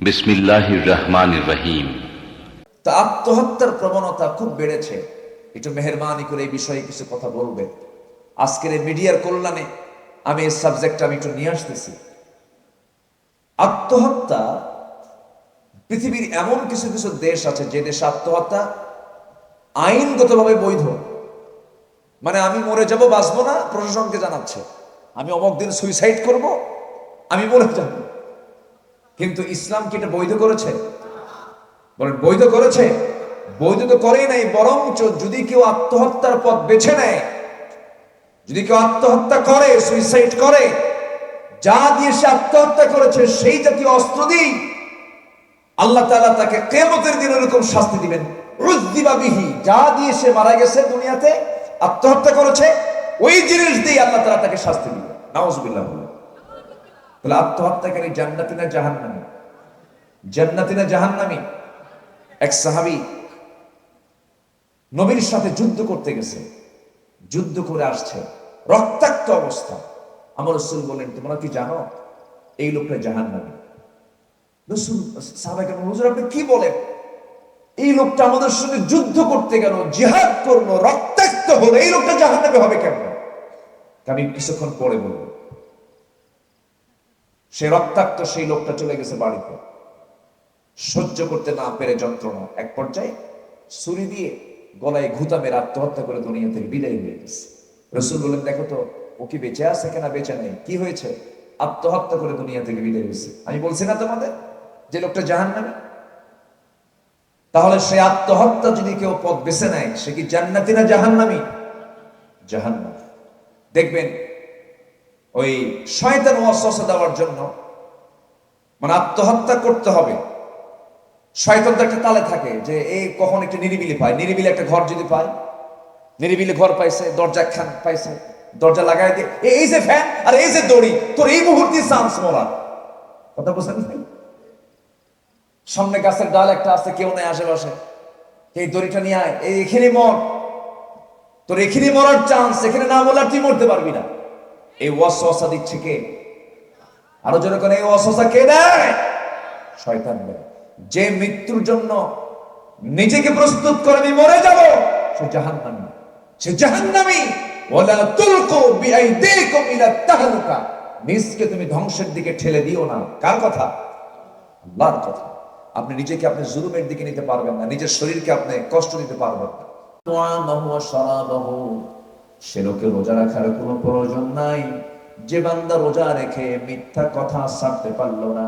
বিসমিল্লাহির রহিম। তা আত্মহত্যার প্রবণতা খুব বেড়েছে। একটু মেহরবানি করে এই বিষয়ে কিছু কথা বলবে। আজকের এই মিডিয়ার কল্যাণে আমি এই সাবজেক্টটা আমি একটু নিয়ে আসতেছি। আত্মহত্যা, পৃথিবীর এমন কিছু কিছু দেশ আছে যে দেশে আত্মহত্যা আইনগতভাবে বৈধ। মানে আমি মরে যাব, বাঁচবো না, প্রশাসনকে জানাচ্ছে। আমি অমক দিন সুইসাইড করব, আমি মরে যাব। কিন্তু ইসলাম কি এটা বৈধ করেছে? বলেন, বৈধ করেছে? বৈধ তো করেই নাই, বরঞ্চ যদি কেউ আত্মহত্যার পথ বেছে নেয়, যদি কেউ আত্মহত্যা করে সুইসাইড করে, যা দিয়ে সে আত্মহত্যা করেছে, সেই জাতীয় অস্ত্র দিই আল্লাহ তাআলা তাকে কেমতের দিন এরকম শাস্তি দিবেন। রুদ্দিবাবিহি যা দিয়ে সে মারা গেছে দুনিয়াতে, আত্মহত্যা করেছে, ওই জিনিস দিয়ে আল্লাহ তাআলা তাকে শাস্তি দিবেন। নাউজুবিল্লাহ। বলে তাহলে আত্মহত্যাকারী জান্নাতি না জাহান্নামী? জান্নাতি না জাহান্নামী? এক সাহাবি নবীর সাথে যুদ্ধ করতে গেছে। যুদ্ধ করে আসছে। রক্তাক্ত অবস্থা। আমার রসুল বলেন, তোমরা কি জানো? এই লোকটা জাহান্নামী। রসুল সাহাবাকে হুজুর, আপনি কি বলেন? এই লোকটা আমাদের সঙ্গে যুদ্ধ করতে গেল, জিহাদ করল, রক্তাক্ত হলো। এই লোকটা জাহান্নামে হবে কেন আমি কিছুক্ষণ পরে বলব। সে রক্তাক্ত সেই লোকটা চলে গেছে বাড়িতে। সহ্য করতে না পেরে যন্ত্রণা এক পর্যায়ে ছুরি দিয়ে গলায় ঘুতা মেরে আত্মহত্যা করে দুনিয়া থেকে বিদায় হয়ে গেছে। রসুল বলেন দেখো তো, ও কি বেঁচে আছে কেনা বেঁচে নেই? কি হয়েছে? আত্মহত্যা করে দুনিয়া থেকে বিদায় হয়েছে। আমি বলছি না তোমাদের যে লোকটা জাহান নামে তাহলে সে আত্মহত্যা যদি কেউ পথ বেছে নেয়, সে কি জান্নাতি না জাহান্নামি? জাহান্নাম। দেখবেন ওই শয়তান ওয়াসওয়াসা দেওয়ার জন্য মানে আত্মহত্যা করতে হবে। শয়তান তো একটা তালে থাকে যে এই কখন একটা নিরিবিলি পায়। নিরিবিলি একটা ঘর যদি পায়, নিরিবিলি ঘর পাইছে, দরজা খান পাইছে, দরজা লাগাই দিয়ে এই যে ফ্যান আর এই যে দড়ি, তোর এই মুহূর্তে চান্স মরার কথা বুঝেন সামনে গাছের ডাল একটা আছে, কেউ নেই আশেপাশে। এই দড়িটা নিয়ে আয়, এই এখানে মর। তোর এখানে মরার চান্স, এখানে না বলার তুই মরতে পারবি না। এই ওয়াসওয়াসা দিচ্ছে কে? আরও জোরে করে, এই ওয়াসওয়াসা কে দেয়? শয়তান দেয়। যে মৃত্যুর জন্য নিজেকে প্রস্তুত করে আমি মরে যাব, সে জাহান্নামী। সে জাহান্নামী। ওয়ালা তুলকু বিআইদিকুম ইলা তাহলুকা। নিজকে তুমি ধ্বংসের দিকে ঠেলে দিও না। কার কথা? আল্লাহর কথা। আপনি নিজেকে আপনি জুলুমের দিকে নিতে পারবেন না। নিজের শরীরকে আপনি কষ্ট দিতে পারবেন না। সে লোকে রোজা রাখার কোনো প্রয়োজন নাই। যে বান্দা রোজা রেখে মিথ্যা কথা ছাড়তে পারল না,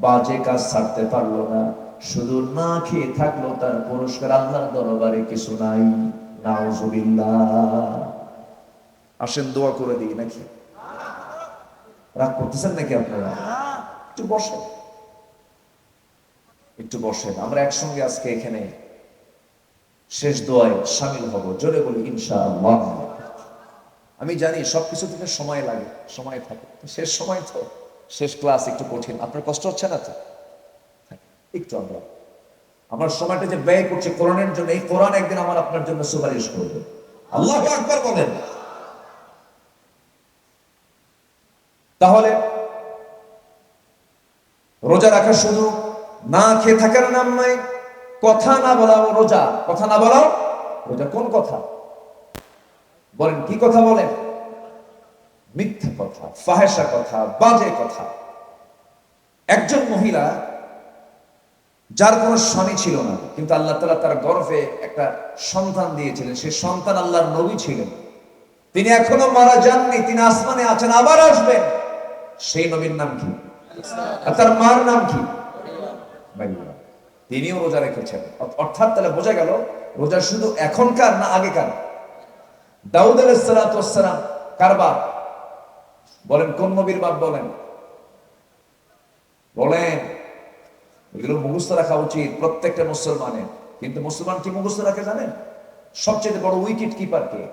বাজে কাজ ছাড়তে পারল না, শুধু না খেয়ে থাকল তার পুরস্কার আল্লাহর দরবারে কিছু নাই। আসেন দোয়া করে দিই নাকি? রাগ করতেছেন নাকি আপনারা? একটু বসেন। একটু বসেন। আমরা একসঙ্গে আজকে এখানে শেষ দোয়ায় সামিল হব। জোরে বলি, ইনশাআল্লাহ। আমি জানি সবকিছু থেকে সময় লাগে, সময় থাকে। শেষ সময় তো, শেষ ক্লাস একটু কঠিন। আপনার কষ্ট হচ্ছে না তো? একটু আমরা। আমার সময়টা যে ব্যয় করছে কোরআনের জন্য, এই কোরআন একদিন আমার আপনার জন্য সুপারিশ করবে। আল্লাহ আকবার বলেন। তাহলে, রোজা রাখা শুধু না খেয়ে থাকার নাম নয়, কথা না বলাও রোজা। কথা না বলাও রোজা। কোন কথা? বলেন, কি কথা বলেন? মিথ্যা কথা ফাহেসা কথা, বাজে কথা। একজন মহিলা যার কোনো স্বামী ছিল না, কিন্তু আল্লাহ তালা তার গর্ভে একটা সন্তান দিয়েছিলেন। সেই সন্তান আল্লাহর নবী ছিলেন। তিনি এখনও মারা যাননি, তিনি আসমানে আছেন, আবার আসবেন। সেই নবীর নাম কি? আর তার মার নাম কি? তিনিও রোজা রেখেছেন। অর্থাৎ তাহলে বোঝা গেল, রোজা শুধু এখনকার না আগেকার? দাউদ আলাইসালাম কার বাপ বলেন, কোন নবীর বাপ বলেন? বলেন, এগুলো মুখস্থ রাখা উচিত প্রত্যেকটা মুসলমানের। কিন্তু মুসলমান কি মুখস্থ রাখে জানেন? সবচেয়ে বড় উইকেট কিপার কে?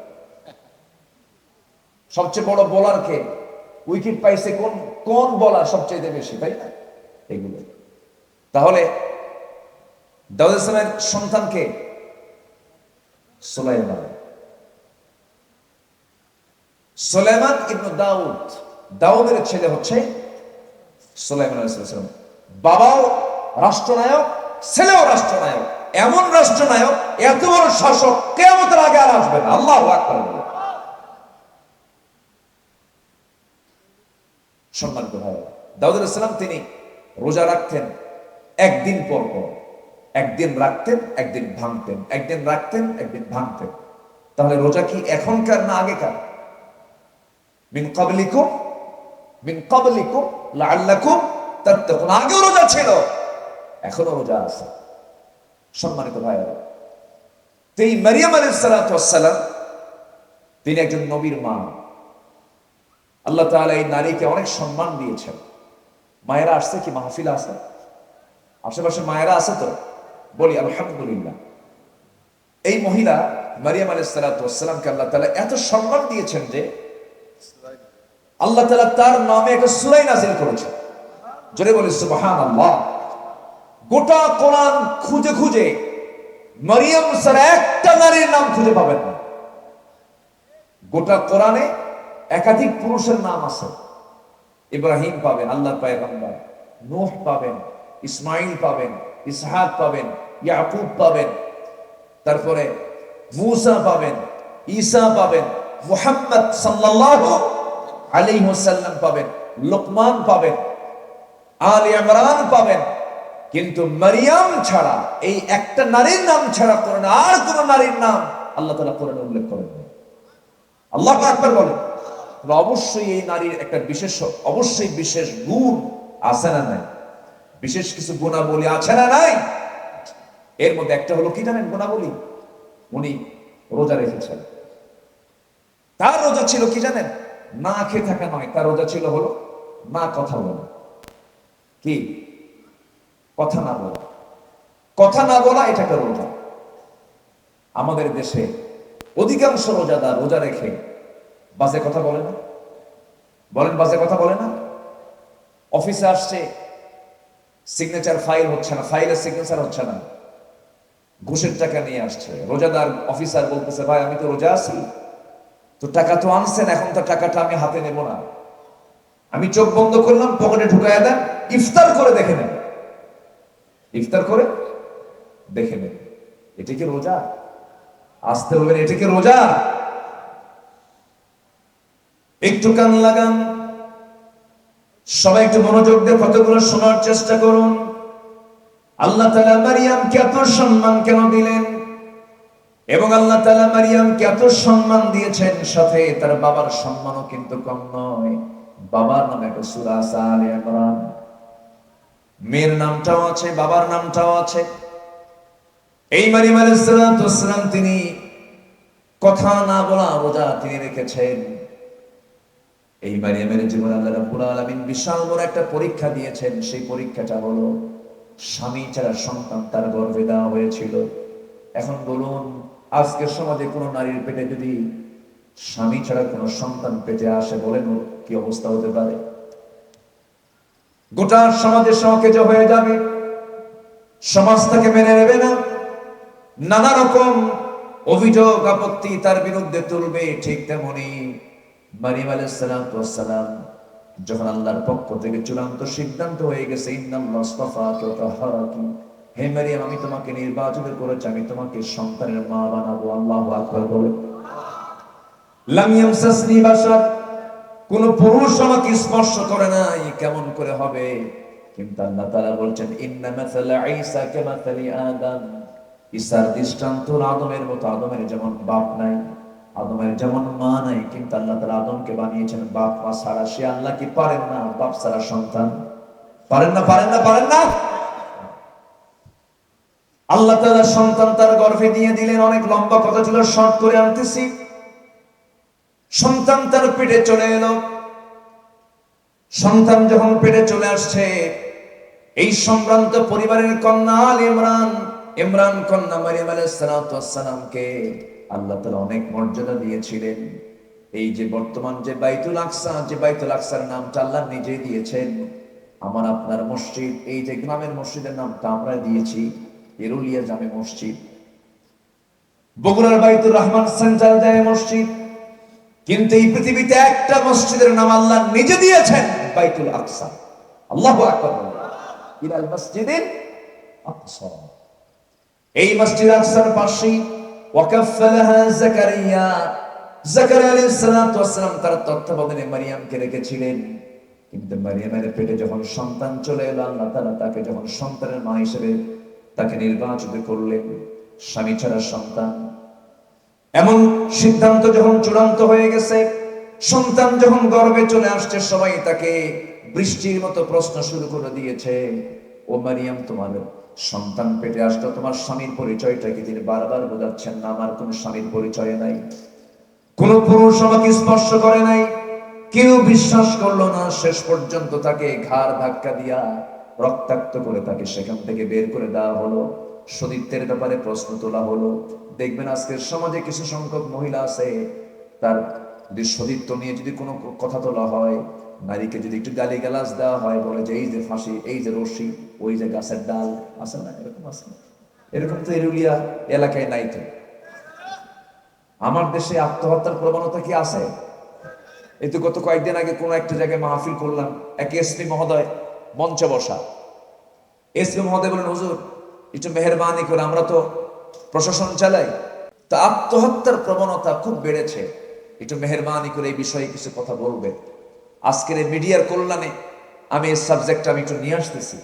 সবচেয়ে বড় বোলার কে? উইকেট পাইছে কোন কোন বলার সবচেয়ে বেশি, তাই না? এগুলো। তাহলে, দাউদ ইসলামের সন্তানকে সুলাইমান। সুলাইমান ইবনু দাউদ। দাউদের ছেলে হচ্ছে আলাইহিস বাবাও রাষ্ট্রনায়ক, ছেলেও রাষ্ট্রনায়ক। এমন রাষ্ট্রনায়ক, এত বড় শাসক কেমতের আগে আর আসবে না। আল্লাহ আকবার বলে। সম্মানিত ভাই দাউদ ইসলাম তিনি রোজা রাখতেন একদিন পর পর। একদিন রাখতেন, একদিন ভাঙতেন। একদিন রাখতেন, একদিন ভাঙতেন। তাহলে রোজা কি এখনকার না আগেকার? মিন কাবলিকুম মিন কাবলিকুম লাআল্লাকুম তাত্তাকুন। আগেও রোজা ছিল এখনও রোজা আছে। সম্মানিত ভাইয়েরা তো এই মারিয়াম আলাইহিস সালাতু তিনি একজন নবীর মা। আল্লাহ তাআলা এই নারীকে অনেক সম্মান দিয়েছেন। মায়েরা আসছে কি? মাহফিল আছে? আশেপাশে মায়েরা আছে তো? বলি, আলহামদুলিল্লাহ। এই মহিলা মারিয়াম আলাইহিস সালাতু আল্লাহ তাআলা এত সম্মান দিয়েছেন যে আল্লাহ তাআলা তার নামে একটা সূরা নাযিল করেছেন। জোরে বলি, সুবহানাল্লাহ। গোটা কোরআন খুঁজে খুঁজে মারিয়াম ছাড়া একটা নারীর নাম খুঁজে পাবেন না। গোটা কোরআনে একাধিক পুরুষের নাম আছে। ইব্রাহিম পাবেন আল্লাহ পায়গম্বর। নূহ পাবেন ইসমাইল পাবেন, ইসহাক পাবেন, ইয়াকুব পাবেন। তারপরে মুসা পাবেন, ঈসা পাবেন, মুহাম্মদ সাল্লাল্লাহু আলাইহি ওয়াসাল্লাম পাবেন, লোকমান পাবেন, আলী ইমরান পাবেন। কিন্তু মারিয়াম ছাড়া, এই একটা নারীর নাম ছাড়া করেন আর কোন নারীর নাম আল্লাহ তালা কোরআনে উল্লেখ করেন আল্লাহ আকবার বলেন। অবশ্যই এই নারীর একটা বিশেষ, অবশ্যই বিশেষ গুণ আছে না নাই? বিশেষ কিছু গুণাবলী আছে না নাই? এর মধ্যে একটা হলো কি জানেন গুণাবলী? উনি রোজা রেখেছেন। তার রোজা ছিল কি জানেন? না খেয়ে থাকা নয়, তার রোজা ছিল হলো না কথা বলা। কি? কথা না বলা। কথা না বলা, এটা একটা রোজা। আমাদের দেশে অধিকাংশ রোজাদার রোজা রেখে বাজে কথা বলে না। বলেন, বাজে কথা বলে না? অফিসে আসছে সিগনেচার ফাইল হচ্ছে না ফাইলের সিগনেচার হচ্ছে না। ঘুষের টাকা নিয়ে আসছে। রোজাদার অফিসার বলতেছে, ভাই, আমি তো রোজা আছি। তো টাকা তো আনছেন, এখন তো টাকাটা আমি হাতে নেব না। আমি চোখ বন্ধ করলাম, পকেটে ঢুকাইয়া দেন, ইফতার করে দেখে নেন। ইফতার করে দেখে নেন, এটা কি রোজা? আসতে বলবেন এটা কি রোজা? একটু কান লাগান, সবাই একটু মনোযোগ দিয়ে কতগুলো শোনার চেষ্টা করুন। আল্লাহ তালা মারিয়ামকে এত সম্মান কেন দিলেন? এবং আল্লাহ তালা মারিয়ামকে এত সম্মান দিয়েছেন, সাথে তার বাবার সম্মানও কিন্তু কম নয়। বাবার নামে সুরা আছে ইমরান। মেয়ের নামটাও আছে, বাবার নামটাও আছে। এই মারিয়াম আলাইহিস সালাতু ওয়াস সালাম তিনি কথা না বলা রোজা তিনি রেখেছেন। এই মারিয়ামের জীবনে আল্লাহ বিশাল বড় একটা পরীক্ষা দিয়েছেন। সেই পরীক্ষাটা হলো, স্বামী ছাড়া সন্তান তার গর্ভে দেওয়া হয়েছিল। এখন বলুন আজকের সমাজে কোনো নারীর পেটে যদি স্বামী ছাড়া কোনো সন্তান পেটে আসে বলেন কি অবস্থা হতে পারে? গোটা সমাজে সকেজ হয়ে যাবে, সমাজ তাকে মেনে নেবে না, নানা রকম অভিযোগ আপত্তি তার বিরুদ্ধে তুলবে ঠিক তেমনি মারিম আলাইসালাম যখন আল্লাহর পক্ষ থেকে চূড়ান্ত সিদ্ধান্ত হয়ে গেছে তাহহারাকি হে মারিয়াম, আমি তোমাকে করেছি, আমি তোমাকে সন্তানের মা বানাবো। আল্লাহু আকবার বলে কোন পুরুষ আমাকে স্পর্শ করে নাই, কেমন করে হবে? কিন্তু আল্লাহ বলছেন, ইন্না ঈসা আদম। ঈসার দৃষ্টান্ত আদমের মতো। আদমের যেমন বাপ নাই, আদমের যেমন মা নাই, কিন্তু আল্লাহ তাআলা আদমকে বানিয়েছেন বাপ। মা ছাড়া সে আল্লাহ কি পারেন না? বাপ ছাড়া সন্তান। পারেন না পারেন না পারেন না? আল্লাহ তাআলা সন্তান তার গর্ভে দিয়ে দিলেন, অনেক লম্বা কথা ছিল, শর্ট করে আনতেছি। সন্তান তার পেটে চলে এলো। সন্তান যখন পেটে চলে আসছে, এই সম্ভ্রান্ত পরিবারের কন্যা আল ইমরান ইমরান কন্যা মারিয়াম আলাইসালামকে আল্লাহ তাআলা অনেক মর্যাদা দিয়েছিলেন। এই যে বর্তমান যে বাইতুল আকসা, যে বাইতুল আকসার নামটা আল্লাহ নিজেই দিয়েছেন। আমার আপনার মসজিদ, এই যে গ্রামের মসজিদের নামটা আমরা দিয়েছি। এরুলিয়া জামে মসজিদ, বগুড়ার বাইতুর রহমান সেন্ট্রাল জামে মসজিদ, কিন্তু এই পৃথিবীতে একটা মসজিদের নাম আল্লাহ নিজে দিয়েছেন, বাইতুল আকসা। আল্লাহু ইলাল মসজিদিন আকসা। এই মসজিদ আকসার পাশেই জাকারিয়া জাকারিয়া আলাইহিস সালাতু ওয়াসসালাম তার তত্ত্বাবধানে রেখেছিলেন। কিন্তু মারিয়ামের পেটে যখন সন্তান চলে এলো, আল্লাহ তাকে যখন সন্তানের মা হিসেবে তাকে নির্বাচিত করলেন স্বামী ছাড়া সন্তান। এমন সিদ্ধান্ত যখন চূড়ান্ত হয়ে গেছে, সন্তান যখন গর্বে চলে আসছে, সবাই তাকে বৃষ্টির মতো প্রশ্ন শুরু করে দিয়েছে, ও মারিয়াম, তোমার সন্তান পেটে আসলো, তোমার স্বামীর পরিচয়টা কি? তিনি বারবার বোঝাচ্ছেন, না, আমার কোন স্বামীর পরিচয় নাই। কোন পুরুষ আমাকে স্পর্শ করে নাই। কেউ বিশ্বাস করল না, শেষ পর্যন্ত তাকে ঘাড় ধাক্কা দিয়া রক্তাক্ত করে তাকে সেখান থেকে বের করে দেওয়া হলো। সতীত্বের ব্যাপারে প্রশ্ন তোলা হলো। দেখবেন আজকের সমাজে কিছু সংখ্যক মহিলা আছে, তার যদি সতীত্ব নিয়ে যদি কোনো কথা তোলা হয়, নারীকে যদি একটু গালি গালাজ দেওয়া হয়, বলে যে এই যে ফাঁসি, এই যে রশি, ওই যে গাছের ডাল, আছে না? এরকম আছে না? এরকম তো এরুলিয়া এলাকায় নাই তো। আমার দেশে আত্মহত্যার প্রবণতা কি আছে? এই তো গত কয়েকদিন আগে কোনো একটা জায়গায় মাহফিল করলাম, এক এসপি মহোদয় মঞ্চে বসা। এসপি মহোদয় বলেন, হুজুর, একটু মেহরবানি করে আমরা তো প্রশাসন চালাই। তা আত্মহত্যার প্রবণতা খুব বেড়েছে। একটু মেহরবানি করে এই বিষয়ে কিছু কথা বলবে। আজকের এই মিডিয়ার কল্যাণে আমি এই সাবজেক্টটা আমি একটু নিয়ে আসতেছি।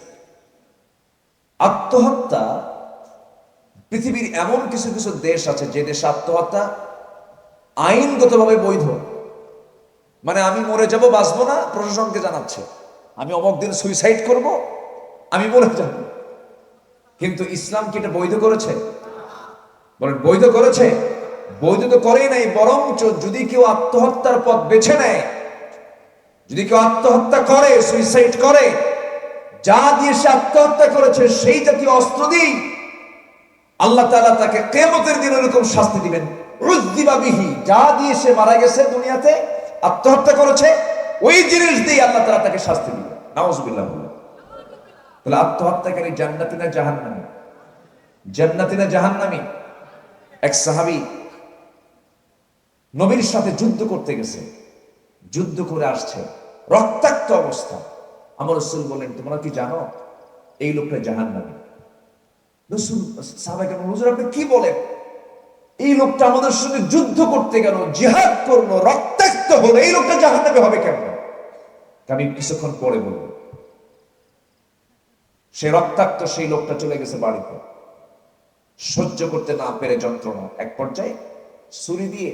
আত্মহত্যা, পৃথিবীর এমন কিছু কিছু দেশ আছে যে দেশে আত্মহত্যা আইনগতভাবে বৈধ। মানে আমি মরে যাব, বাঁচবো না, প্রশাসনকে জানাচ্ছে। আমি অমক দিন সুইসাইড করব? আমি মরে যাব। কিন্তু ইসলাম কি এটা বৈধ করেছে? বলেন, বৈধ করেছে? বৈধ তো করেই নাই, বরঞ্চ যদি কেউ আত্মহত্যার পথ বেছে নেয়, যদি কেউ আত্মহত্যা করে সুইসাইড করে, যা দিয়ে সে আত্মহত্যা করেছে, সেই জাতীয় অস্ত্র দিই আল্লাহ তাআলা তাকে কেমতের দিন এরকম শাস্তি দিবেন। রুদ্দিবাবিহি যা দিয়ে সে মারা গেছে দুনিয়াতে, আত্মহত্যা করেছে ওই জিনিস দিয়ে আল্লাহ তাআলা তাকে শাস্তি দিবেন নাউজুবিল্লাহ বলে তাহলে আত্মহত্যাকারী জান্নাতি না জাহান্নামী? জান্নাতি না জাহান্নামী? এক সাহাবী নবীর সাথে যুদ্ধ করতে গেছে। যুদ্ধ করে আসছে। রক্তাক্ত অবস্থা। আমার রসুল বলেন তোমরা কি জানো? এই লোকটা জাহান্নামী। রসুল সাহাবাই কেন হুজুর, আপনি কি বলেন? এই লোকটা আমাদের সঙ্গে যুদ্ধ করতে গেল, জিহাদ করল, রক্তাক্ত হলো, এই লোকটা জাহান্নামে হবে কেমন? আমি কিছুক্ষণ পরে বলব। সে রক্তাক্ত সেই লোকটা চলে গেছে বাড়িতে। সহ্য করতে না পেরে যন্ত্রণা এক পর্যায়ে ছুরি দিয়ে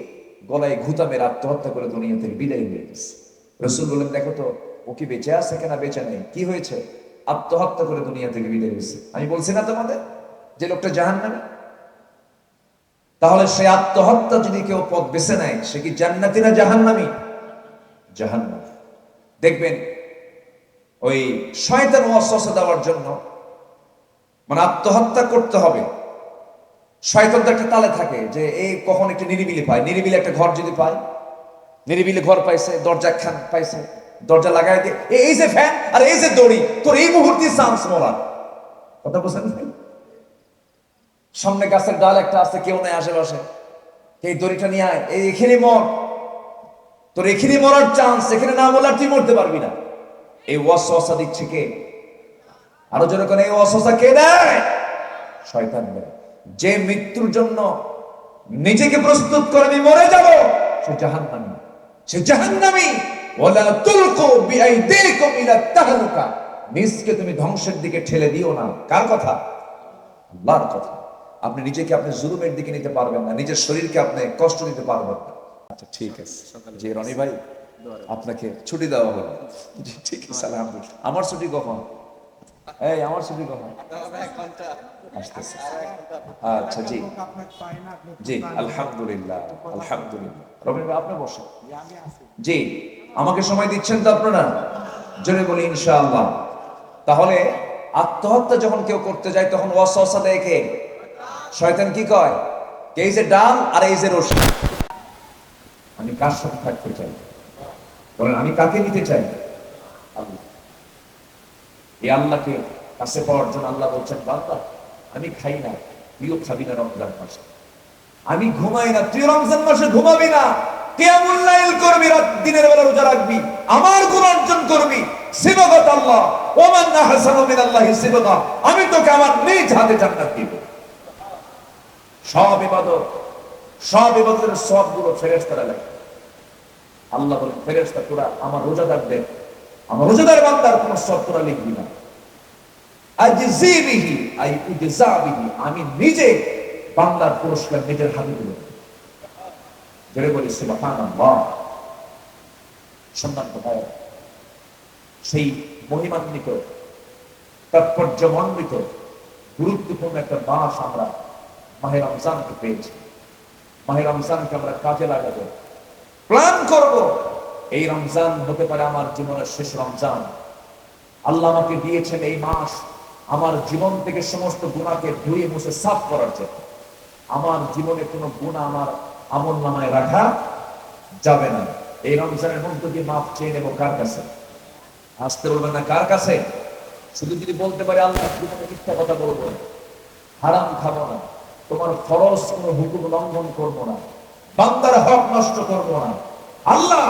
গলায় ঘুতা মেরে আত্মহত্যা করে দুনিয়া থেকে বিদায় হয়ে গেছে। রসুল বলেন দেখো তো, ও কি বেঁচে আছে কেনা বেঁচে নেই? কি হয়েছে? আত্মহত্যা করে দুনিয়া থেকে বিদায় হয়েছে। আমি বলছি না তোমাদের যে লোকটা জাহান নামে তাহলে সে আত্মহত্যা যদি কেউ পথ বেছে নেয়, সে কি জান্নাতি না জাহান্নামি? জাহান্নাম। দেখবেন, ওই শয়তান ওয়াসওয়াসা দেওয়ার জন্য মানে আত্মহত্যা করতে হবে। শয়তান তো একটা তালে থাকে যে এই কখন একটা নিরিবিলি পায়। নিরিবিলি একটা ঘর যদি পায়, নিরিবিলি ঘর পাইছে, দরজা খান পাইছে, দরজা লাগাই দিয়ে এই যে ফ্যান আর এই যে দড়ি, তোর এই মুহূর্তে চান্স মরার। কথা বুঝেন সামনে গাছের ডাল একটা আছে, কেউ নাই আশেপাশে। এই দড়িটা নিয়ে আয়, এই এখানে মর তোর এখানে মরার চান্স এখানে না মরলে তুই মরতে পারবি না। এই ওয়াসওয়াসা দিচ্ছে কে? আরও জোরে করে, এই ওয়াসওয়াসা কে দেয়। যে মৃত্যুর জন্য নিজেকে প্রস্তুত করে আমি মরে যাব, সে জাহান্নামী। সে জাহান্নামী। ওয়ালা তুলকু বিআইদিকুম ইলা তাহলুকা। নিজকে তুমি ধ্বংসের দিকে ঠেলে দিও না। কার কথা? আল্লাহর কথা। আপনি নিজেকে আপনি জুলুমের দিকে নিতে পারবেন না। নিজের শরীরকে আপনি কষ্ট দিতে পারবেন না। আচ্ছা ঠিক আছে। জি, রনি ভাই, আপনাকে ছুটি দেওয়া হলো। ঠিক আছে, আলহামদুলিল্লাহ। আমার ছুটি কখন? এই, আমার ছুটি কখন? আচ্ছা জি। জি, আলহামদুলিল্লাহ আলহামদুলিল্লাহ। রবীন্দ্র ভাই, আপনি জি, আমাকে সময় দিচ্ছেন তো আপনারা? জোরে বলি, ইনশাআল্লাহ। তাহলে আত্মহত্যা যখন কেউ করতে যায়, তখন ওয়াসওয়াসা কে শয়তান কি কয়? এই যে ডাল আর এই যে রশি? কার সাথে থাকতে চাই? বলেন, আমি কাকে নিতে চাই? আল্লাহকে কাছে পাওয়ার জন্য আল্লাহ বলছেন, বান্দা, আমি খাই না, তুইও খাবি না রমজান মাসে। আমি ঘুমাই না, তুই রমজান মাসে ঘুমাবি না। আমার গুণ অর্জন করবি। আল্লাহ আমি তোকে আমার সব ইবাদত, সব ইবাদতের সবগুলো ফেরেশতারা লাগে আল্লাহ বলেন, ফেরেশতা তোরা আমার রোজাদারদের, আমার রোজাদার বান্দার কোন সব তোরা লিখবি না। আমি নিজে বান্দার পুরস্কার নিজের হাতে তুলে। জেরে বলি, সুবহানাল্লাহ। সম্মানিত সেই মহিমান্বিত তাৎপর্যমন্বিত গুরুত্বপূর্ণ একটা মাস আমরা মাহের রমজানকে পেয়েছি। মাহে রমজানকে আমরা কাজে লাগাবো। প্ল্যান করব। এই রমজান হতে পারে আমার জীবনের শেষ রমজান। আল্লাহ আমাকে দিয়েছেন এই মাস আমার জীবন থেকে সমস্ত গুণাকে ধুয়ে মুছে সাফ করার জন্য। আমার জীবনে কোনো গুণা আমার আমল নামায় রাখা যাবে না। এই রমজানের মধ্য দিয়ে মাফ চেয়ে নেব কার কাছে? আসতে বলবেন না কার কাছে? শুধু যদি বলতে পারে, আল্লাহ জীবনে মিথ্যা কথা বলব হারাম খাব না। তোমার ফরজ কোনো হুকুম লঙ্ঘন করব না। বান্দার হক নষ্ট করব না। আল্লাহ,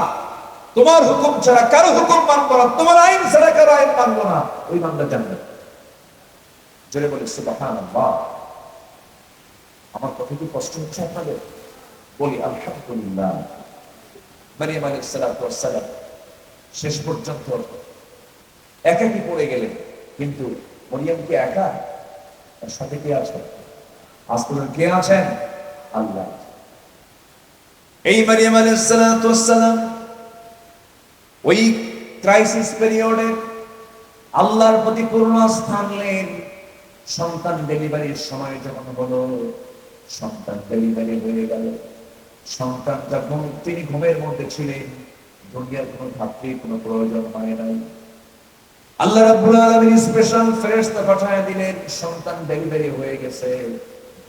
তোমার হুকুম ছাড়া কারও হুকুম মানবো না, তোমার আইন ছাড়া কারও আইন মানবো না। ওই বান্দা জানবে। জোরে বলে, সুবহানাল্লাহ। আমার কথা কি কষ্ট হচ্ছে আপনাদের? বলি, আলহামদুলিল্লাহ। মারিয়াম আলাইহিস সালাম। শেষ পর্যন্ত একাকি পড়ে গেলেন। কিন্তু মরিয়াম কি একা? তার সাথে কে আছে? আসলে কে আছেন? আল্লাহ। এই মারিয়াম ওয়াস ওই ক্রাইসিস পিরিয়ডে আল্লাহর প্রতি পূর্ণ স্থান নেন। সন্তান ডেলিভারির সময় যখন হলো, সন্তান ডেলিভারি হয়ে গেল। সন্তানটা ঘুম তিনি ঘুমের মধ্যে ছিলেন, দুনিয়ার কোনো ধাত্রীর কোনো প্রয়োজন হয় নাই। আল্লাহ রাব্বুল আলামিন স্পেশাল ফেরেশতা পাঠায় দিলেন, সন্তান ডেলিভারি হয়ে গেছে।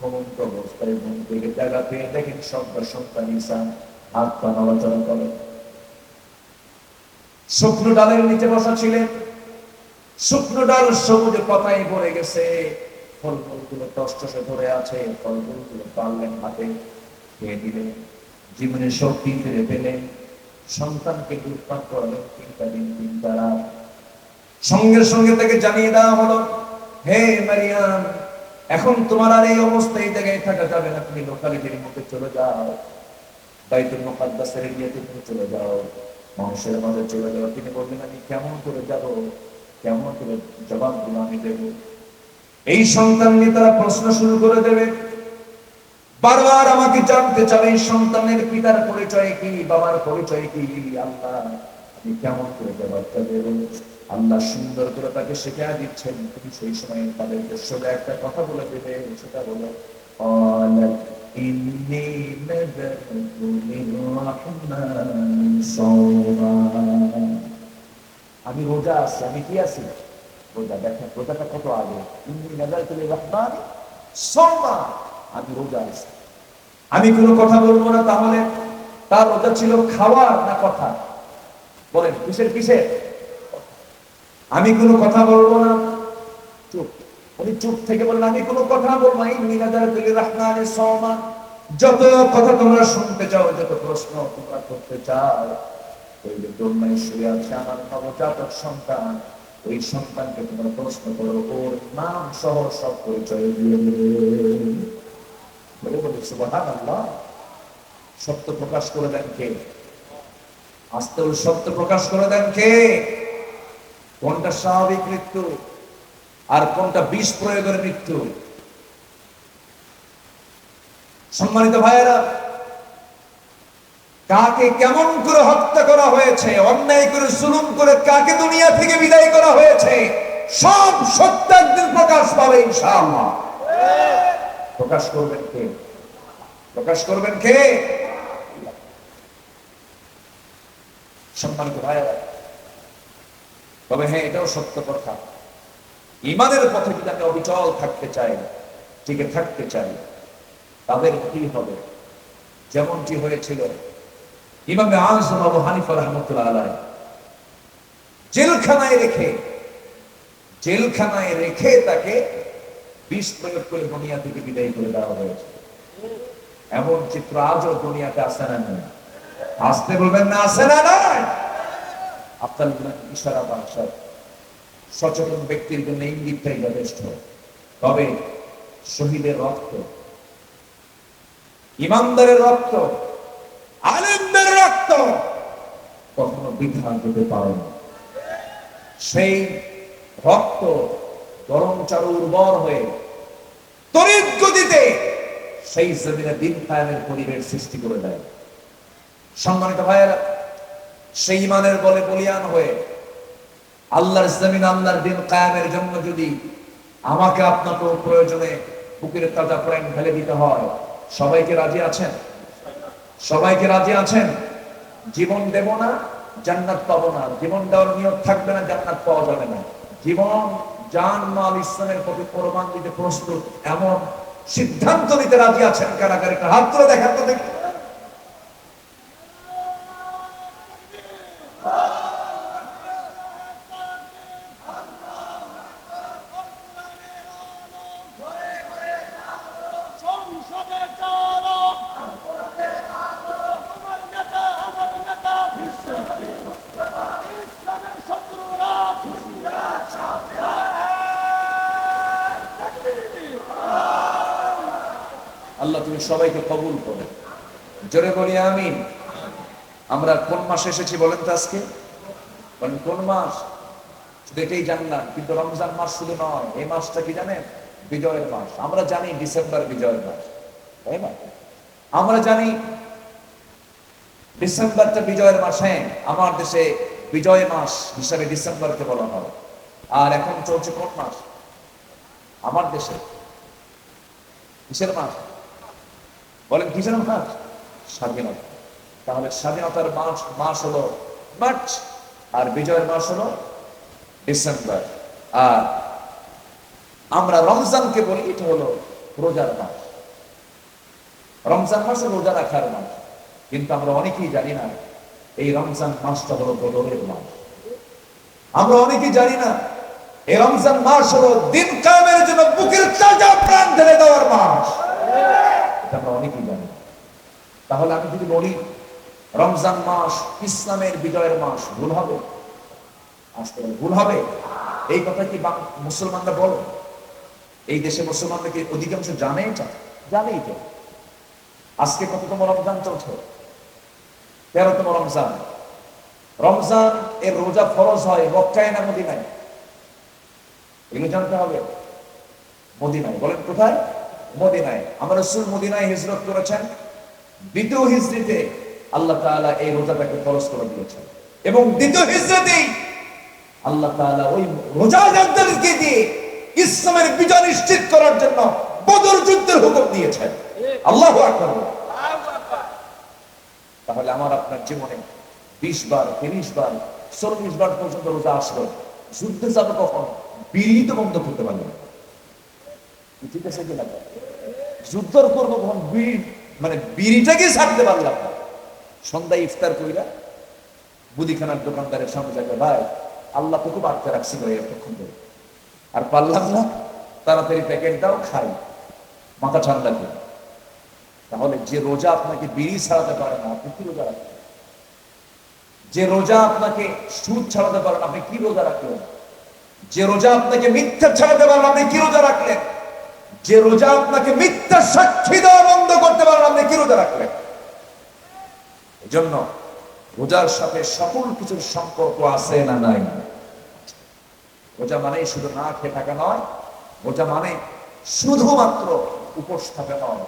ঘুমন্ত অবস্থায় ঘুম থেকে জায়গা পেয়ে দেখেন সন্তান সন্তান ঈসা হাত পা নড়াচড়া করে শুকনো ডালের নিচে বসা ছিলেন। শুকনো ডাল সবুজ পাতায় ভরে গেছে। ফলমূলগুলো টসটসে ধরে আছে। ফলমূলগুলো পারলেন হাতে খেয়ে দিলেন জীবনের শক্তি ফিরে পেলেন। সন্তানকে দুধপান করালেন তিনটা দিন, তিনটা রাত। সঙ্গে সঙ্গে তাকে জানিয়ে দেওয়া হলো, হে মারিয়াম এখন তোমার আর এই অবস্থা এই জায়গায় থাকা যাবে না। তুমি লোকালিটির মধ্যে চলে যাও। বাইতুল মুকাদ্দাসের এরিয়াতে তুমি চলে যাও। মানুষের মাঝে চলে যাও। তিনি বললেন, আমি কেমন করে যাব? কেমন করে জবাবগুলো আমি দেব? এই সন্তান নিয়ে তারা প্রশ্ন শুরু করে দেবে। বারবার আমাকে জানতে চাবে এই সন্তানের পিতার পরিচয় কি? বাবার পরিচয় কি? আল্লাহ, আমি কেমন করে জবাবটা দেব? আল্লাহ সুন্দর করে তাকে শেখা দিচ্ছেন। তুমি সেই সময় তাদেরকে সোজা একটা কথা বলে দেবে, সেটা বলো আমি রোজা আছি, আমি কি আছি? রোজা দেখেন, রোজাটা কত আগে? তুমি আমি রোজা আছি। আমি কোনো কথা বলব না তাহলে। তার রোজা ছিল খাওয়ার না কথা? বলেন, কিসের কিসের? আমি কোনো কথা বলব না। চুপ। উনি চুপ থেকে বললেন, আমি কোনো কথা বলব ইন্নি নাজার তুলে রহমানের সোমা যত কথা তোমরা শুনতে চাও, যত প্রশ্ন তোমরা করতে চাও সন্তান, ওই সন্তানকে তোমরা প্রশ্ন নাম সহ সব সত্য প্রকাশ করে দেন কে? আস্তে সত্য প্রকাশ করে দেন কে? কোনটা স্বাভাবিক মৃত্যু আর কোনটা বিষ প্রয়োগের মৃত্যু? সম্মানিত ভাইয়েরা, কাকে কেমন করে হত্যা করা হয়েছে, অন্যায় করে জুলুম করে কাকে দুনিয়া থেকে বিদায় করা হয়েছে, সব সত্য একদিন প্রকাশ পাবে ইনশাআল্লাহ। প্রকাশ করবেন কে? প্রকাশ করবেন কে? সম্মানিত ভাইয়েরা তবে হ্যাঁ এটাও সত্য কথা। ইমানের পথে যদি আমি অবিচল থাকতে চাই টিকে থাকতে চাই তাদের কি হবে? যেমনটি হয়েছিল ইমামে আজম আবু হানিফা রহমতুল্লাহ আলাই জেলখানায় রেখে জেলখানায় রেখে তাকে বিষ প্রয়োগ করে দুনিয়া থেকে বিদায় করে দেওয়া হয়েছে। এমন চিত্র আজও দুনিয়াতে আসে না আসতে বলবেন না, আসে না নয় আপনার ইশারা বাসা সচেতন ব্যক্তির জন্য ইঙ্গিতটাই যথেষ্ট। তবে শহীদের রক্ত, ইমানদারের রক্ত, আলেমদের রক্ত কখনো বৃথা যেতে পারে না। সেই রক্ত গরম চারু উর্বর হয়ে তড়িৎ গতিতে সেই জমিনে দিন কায়েমের পরিবেশ সৃষ্টি করে দেয়। সম্মানিত ভাইয়েরা সেই ইমানের বলে বলিয়ান হয়ে আল্লাহর জমিন, আল্লাহর দিন কায়েমের জন্য যদি আমাকে আপনাকে প্রয়োজনে বুকের তাজা প্রাণ ফেলে দিতে হয় সবাইকে রাজি আছেন? সবাইকে রাজি আছেন? জীবন দেব না, জান্নাত পাবো না। জীবন দেওয়ার নিয়ত থাকবে না, জান্নাত পাওয়া যাবে না। জীবন, জান, মাল ইসলামের প্রতি কোরবান দিতে প্রস্তুত, এমন সিদ্ধান্ত নিতে রাজি আছেন কারাগারে হাত তুলে দেখান তো দেখি। সবাইকে কবুল করো। জোরে বলি আমিন। আমরা কোন মাসে এসেছি বলেন তো আজকে? বলেন, কোন মাস? শুধু এটাই জানলাম কিন্তু রমজান মাস শুধু নয়, এই মাসটা কি জানেন? বিজয়ের মাস। আমরা জানি ডিসেম্বর বিজয়ের মাস, তাই না? আমরা জানি ডিসেম্বরটা বিজয়ের মাস হ্যাঁ আমার দেশে বিজয় মাস হিসাবে ডিসেম্বরকে বলা হয়। আর এখন চলছে কোন মাস? আমার দেশে। কিসের মাস? বলেন কিসের মাস স্বাধীনতা। তাহলে স্বাধীনতার মাস মাস হলো মার্চ, আর বিজয়ের মাস হলো ডিসেম্বর। আর আমরা রমজানকে বলি, এটা হলো রোজার মাস। রমজান মাসে রোজা রাখার মাস। কিন্তু আমরা অনেকেই জানি না, এই রমজান মাসটা হলো বদরের মাস। আমরা অনেকেই জানি না, এই রমজান মাস হলো দিন কামের জন্য বুকের তাজা প্রাণ ঢেলে দেওয়ার মাস। এটা আমরা অনেকেই জানি। তাহলে আমি যদি বলি, রমজান মাস ইসলামের বিজয়ের মাস, ভুল হবে? আসতে ভুল হবে। এই কথা কি মুসলমানরা বলে? এই দেশে মুসলমানরা কি অধিকাংশ জানে এটা? জানে এটা। আজকে কততম রমজান চলছে? তেরোতম রমজান। রমজান এর রোজা ফরজ হয় মক্কায় না মদিনায়? এগুলো জানতে হবে। মদিনায়। বলেন কোথায়? মদিনায়। আমার রসুল মদিনায় হিজরত করেছেন। দ্বিতীয় হিজরিতে আল্লাহ তাআলা এই রোজাটাকে ফরজ করে দিয়েছেন। এবং দ্বিতীয় হিজরতেই আল্লাহ তাআলা ওই রোজাদারদেরকে দিয়ে ইসলামের বিজয় নিশ্চিত করার জন্য বদর যুদ্ধের হুকুম দিয়েছেন। আল্লাহু আকবার। তাহলে আমার আপনার জীবনে বিশ বার, তিরিশ বার, চল্লিশ বার পর্যন্ত রোজা আসলো যুদ্ধে যাবে কখন? বিড়ি বন্ধ করতে পারবে। করব কখন? বিড়ি মানে বিড়িটাকে ছাড়তে পারলাম না। সন্ধ্যায় ইফতার কইরা মুদিখানার দোকানদারের ভাই, আল্লাহ তো খুব আটকে রাখছি ভাই, এতক্ষণ ধরে। আর পারলাম না। তাড়াতাড়ি প্যাকেট দাও, খাই। মাথা ঠান্ডা তাহলে যে রোজা আপনাকে বিড়ি ছাড়াতে পারে না, আপনি কি রোজা রাখবেন? যে রোজা আপনাকে সুদ ছাড়াতে পারেন আপনি কি রোজা রাখলেন? যে রোজা আপনাকে মিথ্যা ছাড়াতে পারেন আপনি কি রোজা রাখলেন? যে রোজা আপনাকে মিথ্যা সাক্ষী দেওয়া বন্ধ করতে পারেন আপনি কি রোজা রাখলেন? এই জন্য রোজার সাথে সকল কিছুর সম্পর্ক আছে না নাই? রোজা মানে শুধু না খেয়ে থাকা নয়, রোজা মানে শুধুমাত্র উপোস থাকা নয়।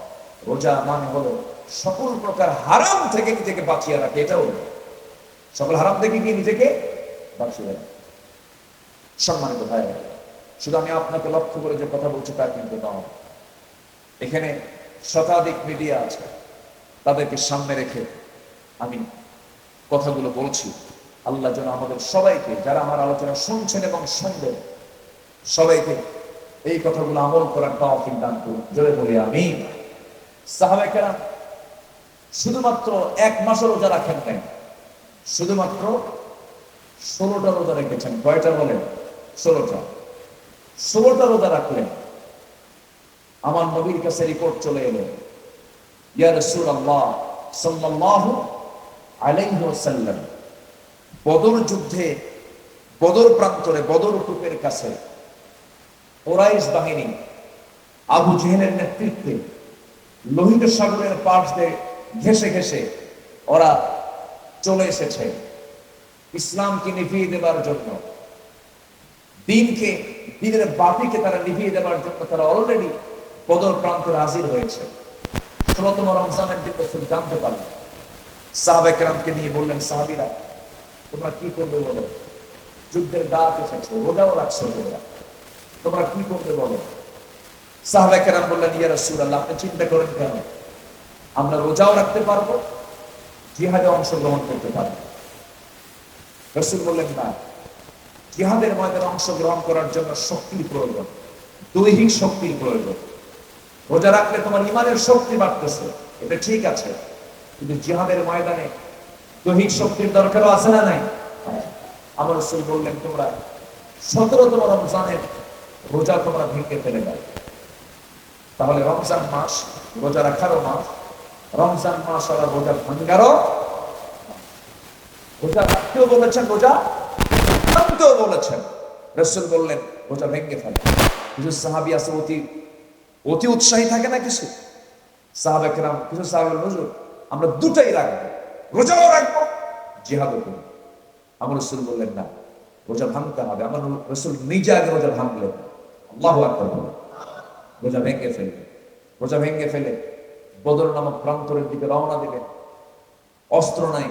রোজা মানে হলো সকল প্রকার হারাম থেকে নিজেকে বাঁচিয়ে রাখে, এটাও সকল হারাম থেকে কি নিজেকে বাঁচিয়ে রাখে? সম্মানিত ভাই শুধু আমি আপনাকে লক্ষ্য করে যে কথা বলছি তা কিন্তু নয়। এখানে শতাধিক মিডিয়া আছে, তাদেরকে সামনে রেখে আমি কথাগুলো বলছি। আল্লাহ যেন আমাদের সবাইকে, যারা আমার আলোচনা শুনছেন এবং শুনবেন, সবাইকে এই কথাগুলো আমল করার তৌফিক দান করুন। জোরে বলি আমি সাহাবাইকেরা শুধুমাত্র এক মাসও রোজা রাখেন নাই, শুধুমাত্র ষোলোটা রোজা রেখেছেন। কয়টা বলেন? ষোলোটা। ষোলোটা রোজা রাখলেন। আমার নবীর কাছে রিপোর্ট চলে এলো। ইয়া রাসূলুল্লাহ সাল্লাল্লাহু আলাইহি ওয়াসাল্লাম, বদর যুদ্ধে, বদর প্রান্তরে, বদর কূপের কাছে ওরাইশ বাহিনী আবু জেহেলের নেতৃত্বে লোহিত সাগরের পাশ দিয়ে ঘেসে ঘেসে ওরা চলে এসেছে। ইসলামকে নিভিয়ে দেবার জন্য। দিনকে, দিনের বাতিকে তারা নিভিয়ে দেওয়ার জন্য তারা অলরেডি বদর প্রান্তরে হাজির হয়েছে। ষোলতম রমজানের দিন রসুল জানতে পারলেন সাহাবেক রামকে নিয়ে বললেন, সাহাবিরা, তোমরা কি করবে বলো? যুদ্ধের দাঁত এসেছে, রোজাও রাখছো তোমরা তোমরা কি করবে বলো? সাহাবেক রাম বললেন, ইয়া রসুল আল্লাহ আপনি চিন্তা করেন কেন? আমরা রোজাও রাখতে পারব, জিহাদে অংশগ্রহণ করতে পারব। রসুল বললেন, না জিহাদের ময়দানে অংশগ্রহণ করার জন্য শক্তির প্রয়োজন, দৈহিক শক্তির প্রয়োজন। রোজা রাখলে তোমার ইমানের শক্তি বাড়তেছে, এটা ঠিক আছে, কিন্তু জিহাদের ময়দানে দৈহিক শক্তির দরকারও আছে না নাই? আমার রসুল বললেন, তোমরা সতেরোতম রমজানের রোজা তোমরা ভেঙে ফেলে দাও। তাহলে রমজান মাস, রোজা রাখারও মাস, রমজান মাস আর রোজা ভাঙ্গারও রোজা রাখতেও বলেছেন রোজা ভাঙতেও বলেছেন, রসুল বললেন রোজা ভেঙে ফেলে। কিছু সাহাবি আছে, অতি অতি উৎসাহী থাকে না কিছু? কিছু সাহাবের হুজুর, আমরা দুটাই রাখব রোজাও রাখব জিহাদও করব। আমার রসুল বললেন, না, রোজা ভাঙতে হবে। আমার রসুল নিজে আগে রোজা ভাঙলেন। আল্লাহ আকবর রোজা ভেঙে রোজা ভেঙে ফেলে, বদর নামক প্রান্তরের দিকে রওনা দিলেন। অস্ত্র নাই,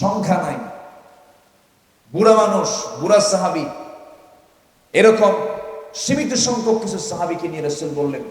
সংখ্যা নাই বুড়া মানুষ বুড়া সাহাবি। এরকম সীমিত সংখ্যক কিছু সাহাবিকে নিয়ে রসুল বললেন